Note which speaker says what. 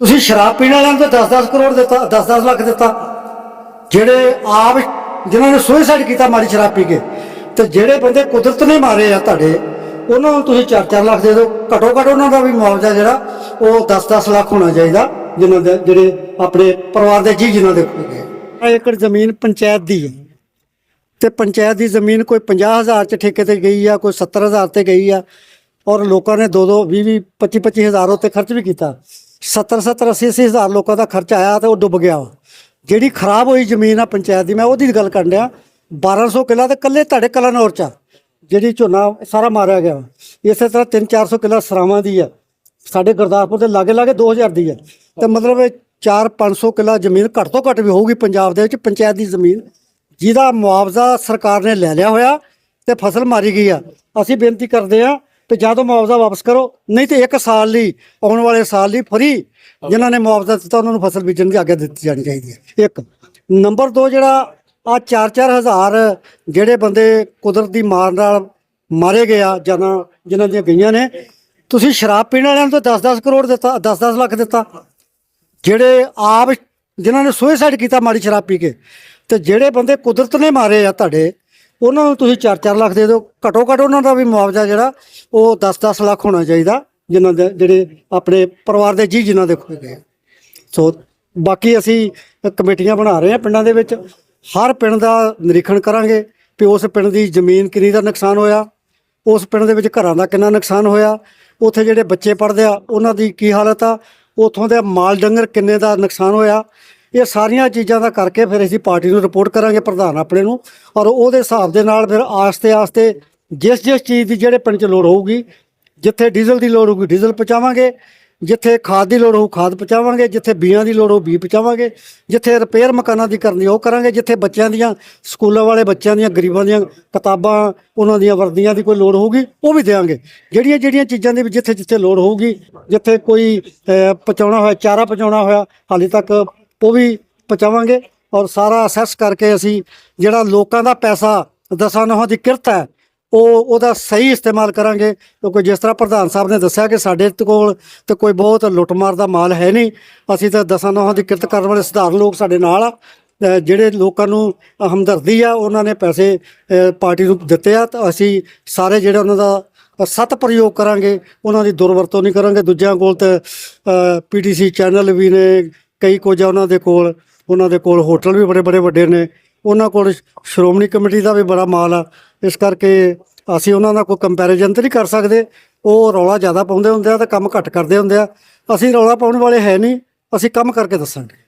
Speaker 1: ਤੁਸੀਂ ਸ਼ਰਾਬ ਪੀਣ ਵਾਲਿਆਂ ਨੂੰ ਤਾਂ 10-10 ਕਰੋੜ ਦਿੱਤਾ 10-10 ਲੱਖ ਦਿੱਤਾ। ਜਿਹੜੇ ਆਪ ਜਿਨ੍ਹਾਂ ਨੇ ਸੁਸਾਈਡ ਕੀਤਾ ਮਾਰੀ ਸ਼ਰਾਬ ਪੀ ਕੇ, ਤੇ ਜਿਹੜੇ ਬੰਦੇ ਕੁਦਰਤ ਨੇ ਮਾਰੇ ਆ ਤੁਹਾਡੇ, ਉਹਨਾਂ ਨੂੰ ਤੁਸੀਂ 4-4 ਲੱਖ ਦੇ ਦਿਓ। ਘਟੋ ਘੱਟ ਉਹਨਾਂ ਦਾ ਵੀ ਮੁਆਵਜ਼ਾ ਜਿਹੜਾ, ਉਹ 10-10 ਲੱਖ ਹੋਣਾ ਚਾਹੀਦਾ, ਜਿਨ੍ਹਾਂ ਦੇ ਜਿਹੜੇ ਆਪਣੇ ਪਰਿਵਾਰ ਦੇ ਜੀ ਜਿਨ੍ਹਾਂ ਦੇ ਖੋ ਗਏ। ਏਕੜ ਜ਼ਮੀਨ ਪੰਚਾਇਤ ਦੀ ਹੈ। ਤੇ ਪੰਚਾਇਤ ਦੀ ਜ਼ਮੀਨ ਕੋਈ 50000 ਚ ਠੇਕੇ ਤੇ ਗਈ ਆ, ਕੋਈ 70000 ਤੇ ਗਈ ਆ, ਔਰ ਲੋਕਾਂ ਨੇ 2 2 20 20 25 25000 ਉੱਤੇ ਖਰਚ ਵੀ ਕੀਤਾ। 70 70 80 ਹਜ਼ਾਰ ਲੋਕਾਂ ਦਾ ਖਰਚਾ ਆਇਆ ਤੇ ਉਹ ਡੁੱਬ ਗਿਆ ਵਾ। ਜਿਹੜੀ ਖਰਾਬ ਹੋਈ ਜ਼ਮੀਨ ਆ ਪੰਚਾਇਤ ਦੀ ਮੈਂ ਉਹਦੀ ਗੱਲ ਕਰਨ ਡਿਆ। 1200 ਕਿੱਲਾ ਤੇ ਕੱਲੇ ਤੁਹਾਡੇ ਕਲਾਨੌਰ ਚ ਆ, ਜਿਹੜੀ ਝੋਨਾ ਸਾਰਾ ਮਾਰਿਆ ਗਿਆ ਵਾ। ਇਸੇ ਤਰ੍ਹਾਂ 3 400 ਕਿੱਲਾ ਸਰਾਵਾਂ ਦੀ ਆ ਸਾਡੇ ਗੁਰਦਾਸਪੁਰ ਦੇ ਲਾਗੇ ਲਾਗੇ 2000 ਦੀ ਆ। ਤੇ ਮਤਲਬ 4 500 ਕਿੱਲਾ ਜ਼ਮੀਨ ਘੱਟ ਤੋਂ ਘੱਟ ਵੀ ਹੋਊਗੀ ਪੰਜਾਬ ਦੇ ਵਿੱਚ ਪੰਚਾਇਤ ਦੀ ਜ਼ਮੀਨ। ਜਿਹਦਾ ਮੁਆਵਜ਼ਾ ਸਰਕਾਰ ਨੇ ਲੈ ਲਿਆ ਹੋਇਆ ਤੇ ਫਸਲ ਮਾਰੀ ਗਈ ਆ। ਅਸੀਂ ਬੇਨਤੀ ਕਰਦੇ ਆ ਤੇ ਜਾਂ ਤਾਂ ਮੁਆਵਜ਼ਾ ਵਾਪਸ ਕਰੋ, ਨਹੀਂ ਤੇ ਇੱਕ ਸਾਲ ਲਈ, ਆਉਣ ਵਾਲੇ ਸਾਲ ਲਈ ਫਰੀ, ਜਿਨ੍ਹਾਂ ਨੇ ਮੁਆਵਜ਼ਾ ਦਿੱਤਾ, ਉਹਨਾਂ ਨੂੰ ਫਸਲ ਬੀਜਣ ਦੀ ਆਗਿਆ ਦਿੱਤੀ ਜਾਣੀ ਚਾਹੀਦੀ ਹੈ। ਇੱਕ, ਨੰਬਰ 2 ਜਿਹੜਾ ਆ 4-4 ਹਜ਼ਾਰ ਜਿਹੜੇ ਬੰਦੇ ਕੁਦਰਤ ਦੀ ਮਾਰ ਨਾਲ ਮਾਰੇ ਗਏ ਆ ਜਨਾਂ ਜਿਨ੍ਹਾਂ ਦੀਆਂ ਗਈਆਂ ਨੇ, ਤੁਸੀਂ ਸ਼ਰਾਬ ਪੀਣ ਵਾਲਿਆਂ ਨੂੰ ਤਾਂ 10-10 ਕਰੋੜ ਦਿੱਤਾ 10-10 ਲੱਖ ਦਿੱਤਾ। ਜਿਹੜੇ ਆਪ, ਜਿਨ੍ਹਾਂ ਨੇ ਸੁਸਾਈਡ ਕੀਤਾ ਮਾੜੀ ਸ਼ਰਾਬ ਪੀ ਕੇ, ਤੇ ਜਿਹੜੇ ਬੰਦੇ ਕੁਦਰਤ ਨੇ ਮਾਰੇ ਆ ਤੁਹਾਡੇ ਉਹਨਾਂ ਨੂੰ ਤੁਸੀਂ 4-4 ਲੱਖ ਦੇ ਦਿਓ। ਘਟੋ ਘੱਟ ਉਹਨਾਂ ਦਾ ਵੀ ਮੁਆਵਜ਼ਾ ਜਿਹੜਾ, ਉਹ 10-10 ਲੱਖ ਹੋਣਾ ਚਾਹੀਦਾ, ਜਿਨ੍ਹਾਂ ਦੇ ਜਿਹੜੇ ਆਪਣੇ ਪਰਿਵਾਰ ਦੇ ਜੀ ਜਿਨ੍ਹਾਂ ਦੇ ਖੋ ਗਏ ਸੋ ਬਾਕੀ ਅਸੀਂ ਕਮੇਟੀਆਂ ਬਣਾ ਰਹੇ ਹਾਂ ਪਿੰਡਾਂ ਦੇ ਵਿੱਚ। ਹਰ ਪਿੰਡ ਦਾ ਨਿਰੀਖਣ ਕਰਾਂਗੇ ਕਿ ਉਸ ਪਿੰਡ ਦੀ ਜ਼ਮੀਨ ਕਿੰਨੀ ਦਾ ਨੁਕਸਾਨ ਹੋਇਆ, ਉਸ ਪਿੰਡ ਦੇ ਵਿੱਚ ਘਰਾਂ ਦਾ ਕਿੰਨਾ ਨੁਕਸਾਨ ਹੋਇਆ, ਉੱਥੇ ਜਿਹੜੇ ਬੱਚੇ ਪੜ੍ਹਦੇ ਆ, ਉਹਨਾਂ ਦੀ ਕੀ ਹਾਲਤ ਆ, ਉੱਥੋਂ ਦੇ ਮਾਲ ਡੰਗਰ ਕਿੰਨੇ ਦਾ ਨੁਕਸਾਨ ਹੋਇਆ ਇਹ ਸਾਰੀਆਂ ਚੀਜ਼ਾਂ ਦਾ ਕਰਕੇ ਫਿਰ ਅਸੀਂ ਪਾਰਟੀ ਨੂੰ ਰਿਪੋਰਟ ਕਰਾਂਗੇ ਪ੍ਰਧਾਨ ਆਪਣੇ ਨੂੰ ਔਰ ਉਹਦੇ ਹਿਸਾਬ ਦੇ ਨਾਲ ਫਿਰ ਆਸਤੇ ਆਸਤੇ ਜਿਸ ਜਿਸ ਚੀਜ਼ ਦੀ ਜਿਹੜੇ ਪਿੰਡ 'ਚ ਲੋੜ ਹੋਊਗੀ, ਜਿੱਥੇ ਡੀਜ਼ਲ ਦੀ ਲੋੜ ਹੋਊਗੀ ਡੀਜ਼ਲ ਪਹੁੰਚਾਵਾਂਗੇ, ਜਿੱਥੇ ਖਾਦ ਦੀ ਲੋੜ ਹੋਊ ਖਾਦ ਪਹੁੰਚਾਵਾਂਗੇ, ਜਿੱਥੇ ਬੀਆਂ ਦੀ ਲੋੜ ਹੋਊ ਬੀ ਪਹੁੰਚਾਵਾਂਗੇ, ਜਿੱਥੇ ਰਿਪੇਅਰ ਮਕਾਨਾਂ ਦੀ ਕਰਨੀ ਉਹ ਕਰਾਂਗੇ, ਜਿੱਥੇ ਬੱਚਿਆਂ ਦੀਆਂ ਸਕੂਲਾਂ ਵਾਲੇ ਬੱਚਿਆਂ ਦੀਆਂ ਗਰੀਬਾਂ ਦੀਆਂ ਕਿਤਾਬਾਂ, ਉਹਨਾਂ ਦੀਆਂ ਵਰਦੀਆਂ ਦੀ ਕੋਈ ਲੋੜ ਹੋਊਗੀ, ਉਹ ਵੀ ਦੇਵਾਂਗੇ। ਜਿਹੜੀਆਂ ਜਿਹੜੀਆਂ ਚੀਜ਼ਾਂ ਦੀ ਵੀ ਜਿੱਥੇ ਜਿੱਥੇ ਲੋੜ ਹੋਊਗੀ, ਜਿੱਥੇ ਕੋਈ ਪਹੁੰਚਾਉਣਾ ਹੋਇਆ, ਚਾਰਾ ਪਹੁੰਚਾਉਣਾ ਹੋਇਆ, ਹਾਲੇ ਤੱਕ ਉਹ ਵੀ ਪਹੁੰਚਾਵਾਂਗੇ ਔਰ ਸਾਰਾ ਅਸੈਸ ਕਰਕੇ ਅਸੀਂ ਜਿਹੜਾ ਲੋਕਾਂ ਦਾ ਪੈਸਾ ਦਸਾਂ ਨਹਾਂ ਦੀ ਕਿਰਤ ਹੈ, ਉਹ ਉਹਦਾ ਸਹੀ ਇਸਤੇਮਾਲ ਕਰਾਂਗੇ। ਕਿਉਂਕਿ ਜਿਸ ਤਰ੍ਹਾਂ ਪ੍ਰਧਾਨ ਸਾਹਿਬ ਨੇ ਦੱਸਿਆ ਕਿ ਸਾਡੇ ਕੋਲ ਤੇ ਕੋਈ ਬਹੁਤ ਲੁੱਟਮਾਰ ਦਾ ਮਾਲ ਹੈ ਨਹੀਂ, ਅਸੀਂ ਤਾਂ ਦਸਾਂ ਨਹਾਂ ਦੀ ਕਿਰਤ ਕਰਨ ਵਾਲੇ ਸਧਾਰਨ ਲੋਕ ਸਾਡੇ ਨਾਲ ਆ। ਜਿਹੜੇ ਲੋਕਾਂ ਨੂੰ ਹਮਦਰਦੀ ਆ, ਉਹਨਾਂ ਨੇ ਪੈਸੇ ਪਾਰਟੀ ਨੂੰ ਦਿੱਤੇ ਆ, ਤਾਂ ਅਸੀਂ ਸਾਰੇ ਜਿਹੜੇ ਉਹਨਾਂ ਦਾ ਸਤ ਪ੍ਰਯੋਗ ਕਰਾਂਗੇ, ਉਹਨਾਂ ਦੀ ਦੁਰਵਰਤੋਂ ਨਹੀਂ ਕਰਾਂਗੇ। ਦੂਜਿਆਂ ਕੋਲ ਤੇ ਪੀਟੀਸੀ ਚੈਨਲ ਵੀ ਨੇ ਕਈ ਕੁਝ ਆ ਉਹਨਾਂ ਦੇ ਕੋਲ, ਉਹਨਾਂ ਦੇ ਕੋਲ ਹੋਟਲ ਵੀ ਬੜੇ ਬੜੇ ਵੱਡੇ ਨੇ। ਉਹਨਾਂ ਕੋਲ ਸ਼੍ਰੋਮਣੀ ਕਮੇਟੀ ਦਾ ਵੀ ਬੜਾ ਮਾਲ ਆ। ਇਸ ਕਰਕੇ ਅਸੀਂ ਉਹਨਾਂ ਦਾ ਕੋਈ ਕੰਪੈਰੀਜ਼ਨ ਤੇ ਨਹੀਂ ਕਰ ਸਕਦੇ। ਉਹ ਰੌਲਾ ਜ਼ਿਆਦਾ ਪਾਉਂਦੇ ਹੁੰਦੇ ਆ ਤੇ ਕੰਮ ਘੱਟ ਕਰਦੇ ਹੁੰਦੇ ਆ। ਅਸੀਂ ਰੌਲਾ ਪਾਉਣ ਵਾਲੇ ਹੈ ਨਹੀਂ। ਅਸੀਂ ਕੰਮ ਕਰਕੇ ਦੱਸਾਂਗੇ।